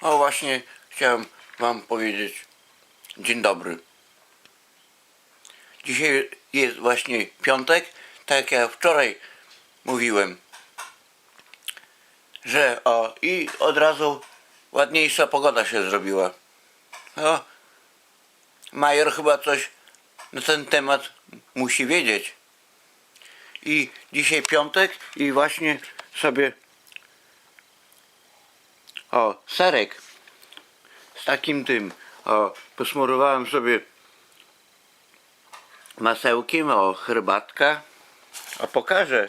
O właśnie chciałem wam powiedzieć dzień dobry. Dzisiaj jest właśnie piątek, tak jak ja wczoraj mówiłem, że o i od razu ładniejsza pogoda się zrobiła. O, Major chyba coś na ten temat musi wiedzieć. I dzisiaj piątek i właśnie sobie o, serek z takim tym, o, posmarowałem sobie masełkiem, o, herbatka, a pokażę.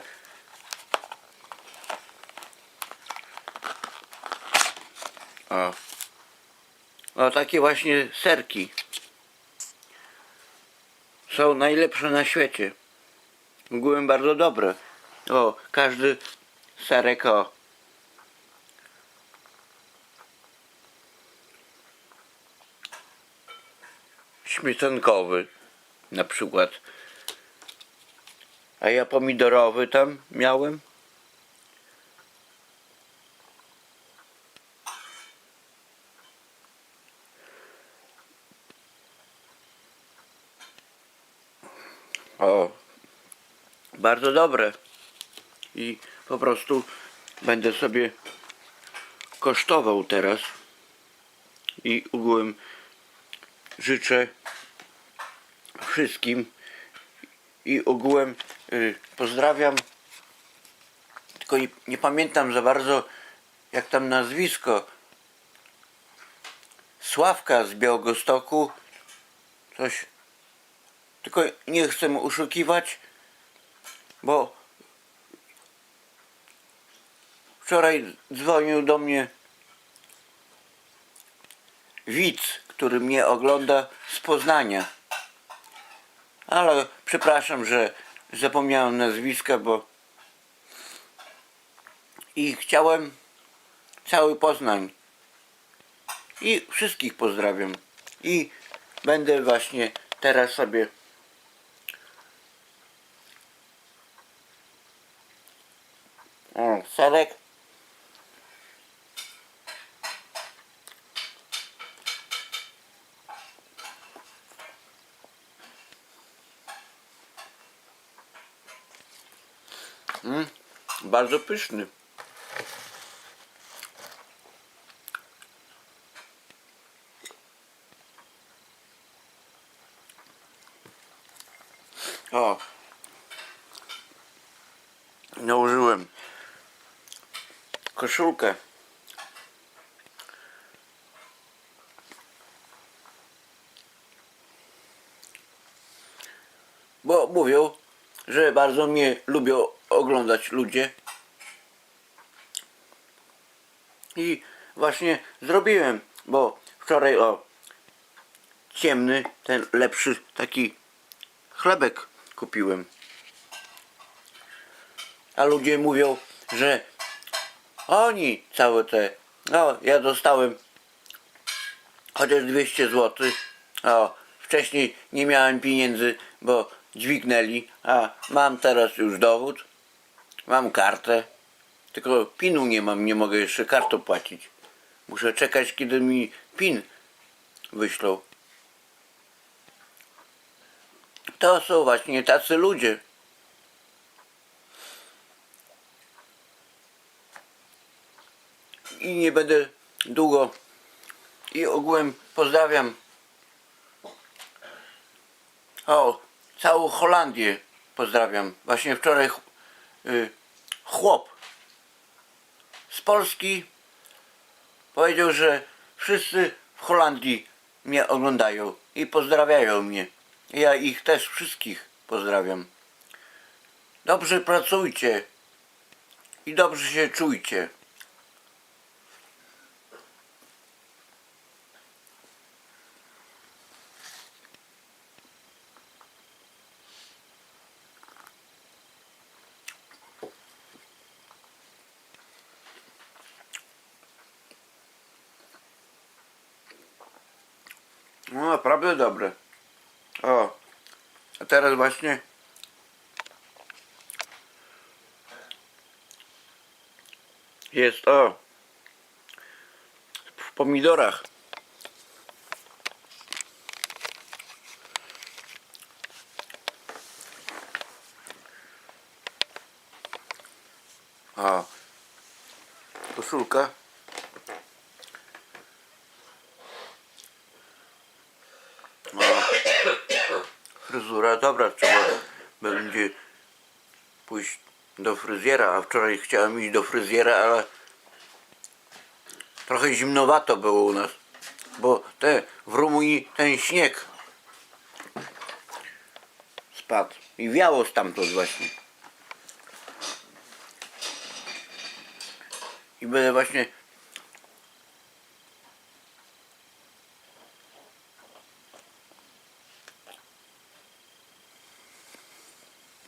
O, o takie właśnie serki są najlepsze na świecie. Ogółem bardzo dobre. O, każdy serek, o, śmietankowy na przykład. A ja pomidorowy tam miałem. O, bardzo dobre. I po prostu będę sobie kosztował teraz. I ogółem życzę wszystkim i ogółem y, pozdrawiam. Tylko nie, nie pamiętam za bardzo jak tam nazwisko. Sławka z Białegostoku. Coś. Tylko nie chcę mu oszukiwać, bo wczoraj dzwonił do mnie widz, który mnie ogląda z Poznania. Ale przepraszam, że zapomniałem nazwiska, bo i chciałem cały Poznań i wszystkich pozdrawiam. I będę właśnie teraz sobie o, serek Mm, bardzo pyszny. O. Nałożyłem koszulkę. Bo mówią, że bardzo mnie lubią oglądać ludzie. I właśnie zrobiłem, bo wczoraj o ciemny, ten lepszy taki chlebek kupiłem. A ludzie mówią, że oni całe te, no ja dostałem chociaż 200 zł. O, wcześniej nie miałem pieniędzy, bo dźwignęli, a mam teraz już dowód, mam kartę, tylko pinu nie mam, nie mogę jeszcze kartą płacić. Muszę czekać, kiedy mi pin wyślą. To są właśnie tacy ludzie. I nie będę długo i ogółem pozdrawiam o, całą Holandię pozdrawiam. Właśnie wczoraj chłop z Polski powiedział, że wszyscy w Holandii mnie oglądają i pozdrawiają mnie. Ja ich też wszystkich pozdrawiam. Dobrze pracujcie i dobrze się czujcie. No naprawdę dobre. O, a teraz właśnie jest o w pomidorach. A koszulka. O, fryzura, dobra, trzeba będzie pójść do fryzjera, a wczoraj chciałem iść do fryzjera, ale trochę zimnowato było u nas, bo te, w Rumunii ten śnieg spadł i wiało stamtąd właśnie. I będę właśnie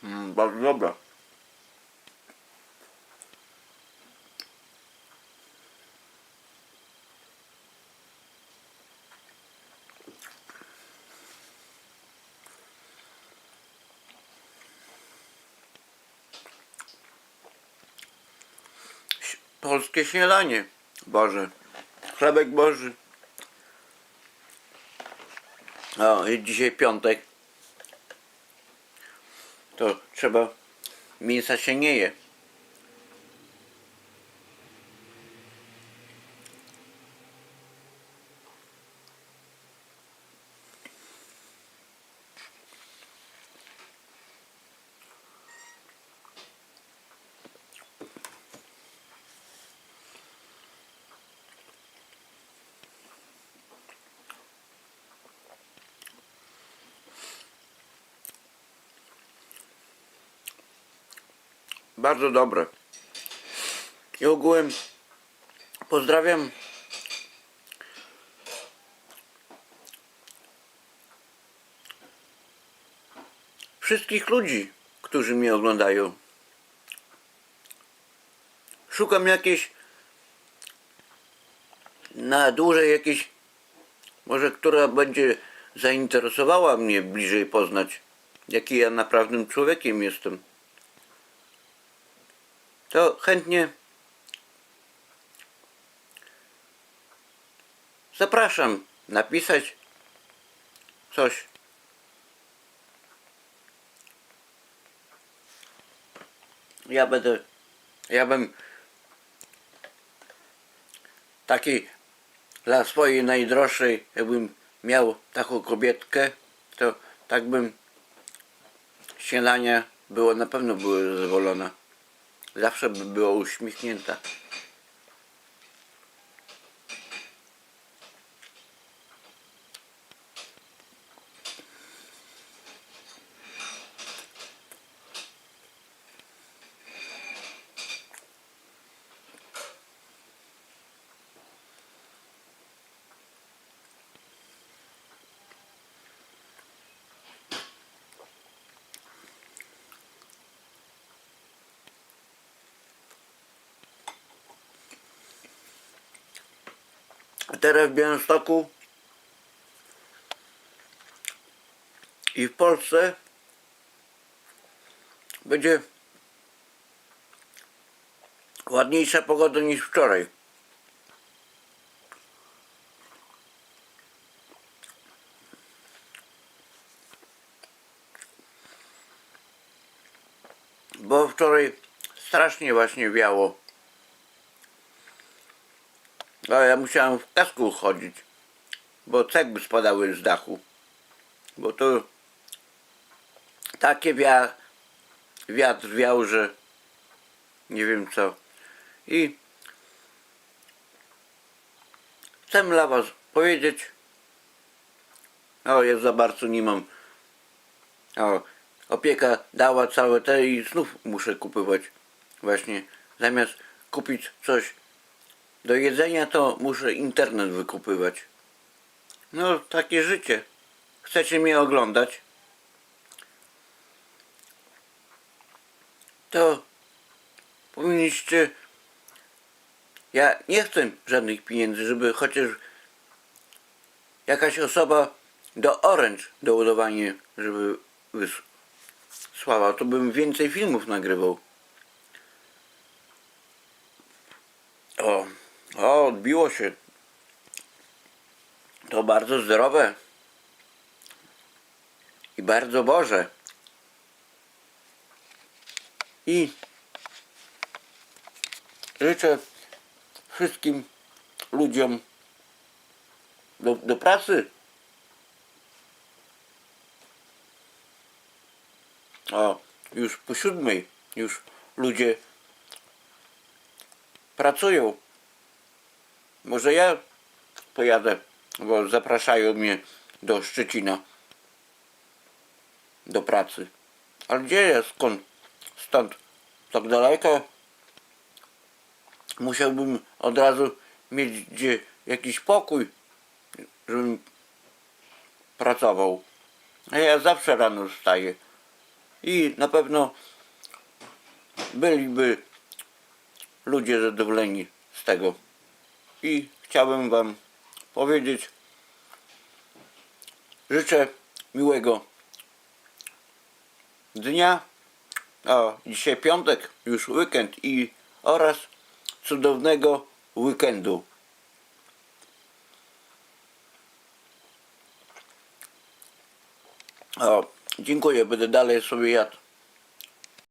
Mm, bardzo dobra. Ś- Polskie śniadanie. Boże. Chlebek Boży. O, jest dzisiaj piątek. To trzeba mięsa się nie je. Bardzo dobre. I ogółem pozdrawiam wszystkich ludzi, którzy mnie oglądają. Szukam jakiejś na dłużej jakiejś może która będzie zainteresowała mnie bliżej poznać jaki ja naprawdę człowiekiem jestem to chętnie zapraszam napisać coś. Ja będę, ja bym taki dla swojej najdroższej, jakbym miał taką kobietkę, to tak bym śniadania było, na pewno były zadowolona zawsze by była uśmiechnięta. Teraz w Białymstoku i w Polsce będzie ładniejsza pogoda niż wczoraj. Bo wczoraj strasznie właśnie wiało. A ja musiałem w kasku chodzić, bo cegły spadały z dachu. Bo to takie wia... wiatr wiał, że nie wiem co. I chcę dla was powiedzieć, o ja za bardzo nie mam, o opieka dała całe te i znów muszę kupować właśnie, zamiast kupić coś do jedzenia to muszę internet wykupywać. No, takie życie. Chcecie mnie oglądać? To powinniście. Ja nie chcę żadnych pieniędzy, żeby chociaż jakaś osoba do Orange doładowanie, żeby wysłała, to bym więcej filmów nagrywał. Odbiło się. to bardzo zdrowe i bardzo Boże. I życzę wszystkim ludziom do, do pracy. O, już po siódmej już ludzie pracują. Może ja pojadę, bo zapraszają mnie do Szczecina do pracy. Ale gdzie ja skąd? Stąd tak daleko? Musiałbym od razu mieć gdzie jakiś pokój, żebym pracował. A ja zawsze rano wstaję. I na pewno byliby ludzie zadowoleni z tego. I chciałbym Wam powiedzieć, życzę miłego dnia, a dzisiaj piątek, już weekend i oraz cudownego weekendu. O, dziękuję, będę dalej sobie jadł